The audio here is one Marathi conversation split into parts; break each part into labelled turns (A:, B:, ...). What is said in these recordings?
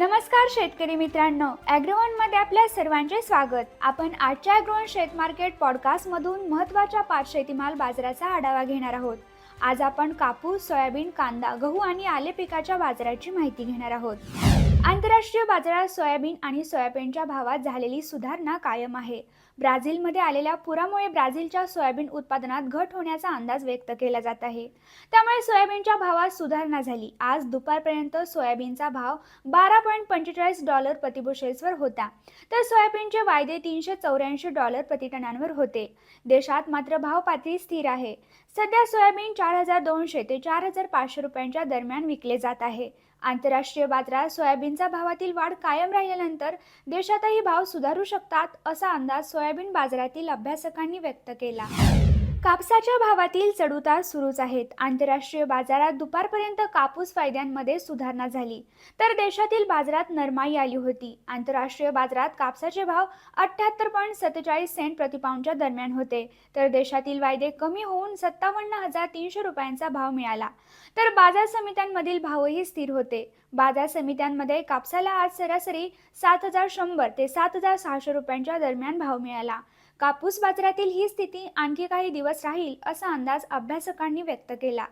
A: नमस्कार शेतकरी मित्रांनो ॲग्रोवनमध्ये आपल्या सर्वांचे स्वागत. आपण आजच्या ॲग्रोवन शेत मार्केट पॉडकास्टमधून महत्त्वाच्या पाच शेतीमाल बाजाराचा आढावा घेणार आहोत. आज आपण कापूस सोयाबीन कांदा गहू आणि आले पिकाच्या बाजाराची माहिती घेणार आहोत. आंतरराष्ट्रीय बाजारात सोयाबीन आणि सोयाबीनच्या भावात झालेली सुधारणा कायम आहे. ब्राझीलमध्ये आलेल्या पुरामुळे ब्राझीलच्या सोयाबीन उत्पादनात घट होण्याचा अंदाज व्यक्त केला जात आहे. त्यामुळे सोयाबीनच्या भावात सुधारणा झाली. आज दुपारपर्यंत सोयाबीनचा भाव बारा पॉईंट पंचेचाळीस डॉलर प्रतिबुशेल्सवर होता. तर सोयाबीनचे वायदे तीनशे चौऱ्याऐंशी डॉलर प्रतिटनांवर होते. देशात मात्र भाव पातळी स्थिर आहे. सध्या सोयाबीन चार हजार दोनशे ते चार हजार पाचशे रुपयांच्या दरम्यान विकले जात आहे. आंतरराष्ट्रीय बाजारात सोयाबीनचा भावातील वाढ कायम राहिल्यानंतर देशातही भाव सुधारू शकतात असा अंदाज सोयाबीन बाजारातील अभ्यासकांनी व्यक्त केला. कापसाच्या भावातील चढउतार सुरूच आहेत. आंतरराष्ट्रीय बाजारात दुपारपर्यंत कापूस फायद्यांमध्ये सुधारणा झाली. तर देशातील बाजारात नरमाई आली होती. आंतरराष्ट्रीय बाजारात कापसाचे भाव अठ्ठ्याहत्तर पॉईंट सत्तेचाळीस सेंट प्रतिपाऊंडच्या दरम्यान होते. तर देशातील वायदे कमी होऊन सत्तावन्न हजार तीनशे रुपयांचा भाव मिळाला. तर बाजार समित्यांमधील भावही स्थिर होते. बाजार समित्यांमध्ये कापसाला आज सरासरी सात हजार शंभर ते सात हजार सहाशे रुपयांच्या दरम्यान भाव मिळाला. कापूस बाजारातील ही स्थिती आणखी काही दिवस राहील असा अंदाज अभ्यासकांनी व्यक्त केला.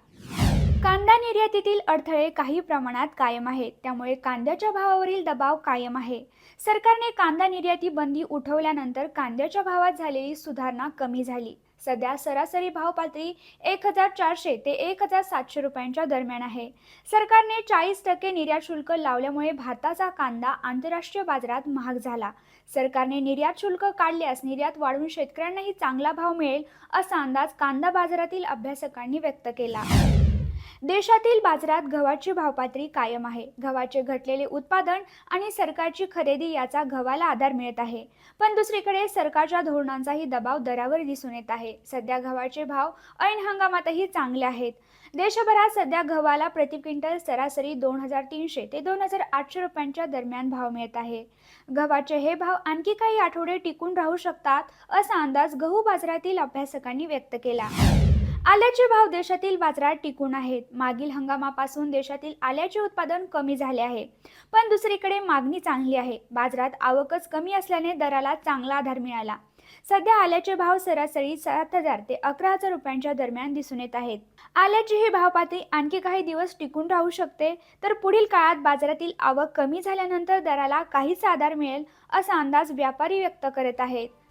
A: कांदा निर्यातीतील अडथळे काही प्रमाणात कायम आहेत. त्यामुळे कांद्याच्या भावावरील दबाव कायम आहे. सरकारने कांदा निर्याती बंदी उठवल्यानंतर कांद्याच्या भावात झालेली सुधारणा कमी झाली. सध्या सरासरी भाव पातळी एक हजार चारशे ते एक हजार सातशे रुपयांच्या दरम्यान आहे. सरकारने चाळीस टक्के निर्यात शुल्क लावल्यामुळे भारताचा कांदा आंतरराष्ट्रीय बाजारात महाग झाला. सरकारने निर्यात शुल्क काढल्यास निर्यात वाढवून शेतकऱ्यांनाही चांगला भाव मिळेल असा अंदाज कांदा बाजारातील अभ्यासकांनी व्यक्त केला. देशातील बाजारात गव्हाची भावपातळी कायम आहे. गव्हाचे घटलेले उत्पादन आणि सरकारची खरेदी याचा गव्हाला आधार मिळत आहे. पण दुसरीकडे सरकारच्या धोरणांचाही दबाव दरावर दिसून येत आहे. सध्या गव्हाचे भाव ऐन हंगामातही चांगले आहेत. देशभरात सध्या गव्हाला प्रति क्विंटल सरासरी दोन हजार तीनशे ते दोन हजार आठशे रुपयांच्या दरम्यान भाव मिळत आहे. गव्हाचे हे भाव आणखी काही आठवडे टिकून राहू शकतात असा अंदाज गहू बाजारातील अभ्यासकांनी व्यक्त केला. आल्याचे भाव देशातील बाजारात टिकून आहेत. मागील हंगामापासून देशातील आल्याचे उत्पादन कमी झाले आहे. पण दुसरीकडे मागणी चांगली आहे. बाजारात आवकच कमी असल्याने दराला चांगला आधार मिळाला. सध्या आल्याचे भाव सरासरी सात हजार ते अकरा हजार रुपयांच्या दरम्यान दिसून येत आहेत. आल्याची ही भाव पातळी आणखी काही दिवस टिकून राहू शकते. तर पुढील काळात बाजारातील आवक कमी झाल्यानंतर दराला काहीच आधार मिळेल असा अंदाज व्यापारी व्यक्त करत आहेत.